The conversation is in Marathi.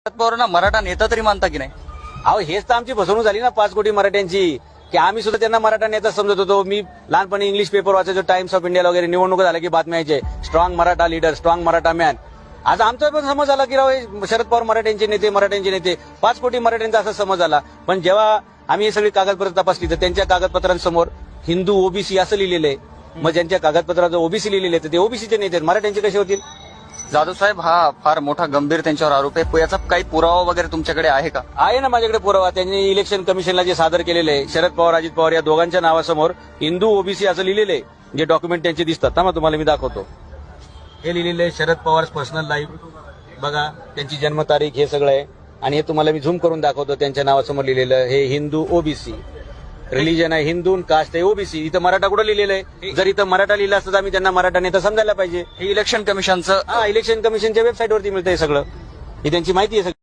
शरद पवारांना मराठा नेता तरी मानता की नाही? अहो हेच तर आमची फसवणूक झाली ना पाच कोटी मराठ्यांची की आम्ही सुद्धा त्यांना मराठा नेता समजत होतो. मी लहानपणी इंग्लिश पेपर वाचायचो टाइम्स ऑफ इंडिया वगैरे निवडणूक झाल्या की बातम्या यायचे. Strong Maratha leader strong Maratha man आज आमचा पण समज आला की राव हे शरद पवार मराठ्यांचे नेते मराठ्यांचे नेते. पाच कोटी मराठ्यांचा असा समज आला. पण जेव्हा आम्ही हे सगळी कागदपत्र तपासली तर त्यांच्या कागदपत्रांसमोर हिंदू ओबीसी असं लिहिलेलं आहे. मग ज्यांच्या कागदपत्राचं ओबीसी लिहिलेले आहे तर ते ओबीसीचे नेते आहेत. मराठ्यांचे कसे होतील? जाधव साहेब हा फार मोठा गंभीर त्यांच्यावर आरोप आहे. याचा काही पुरावा वगैरे तुमच्याकडे आहे का? आहे ना माझ्याकडे पुरावा. त्यांनी इलेक्शन कमिशनला जे सादर केलेलं आहे शरद पवार अजित पवार या दोघांच्या नावासमोर हिंदू ओबीसी असं लिहिलेलं आहे. जे डॉक्युमेंट त्यांचे दिसतात. थांबा तुम्हाला मी दाखवतो. हे लिहिलेलं आहे शरद पवार पर्सनल लाईफ बघा त्यांची जन्मतारीख हे सगळं आहे. आणि हे तुम्हाला मी झूम करून दाखवतो त्यांच्या नावासमोर लिहिलेलं हे हिंदू ओबीसी. रिलीजन आहे हिंदू कास्ट आहे ओबीसी इथं मराठा कुठं लिहिलेलं आहे? जर इथं मराठा लिहिलं असतं तर आम्ही त्यांना मराठा नेता समजायला पाहिजे. हे इलेक्शन कमिशनचं हा इलेक्शन कमिशनच्या वेबसाईटवरती मिळतंय सगळं. ही त्यांची माहिती आहे सगळी.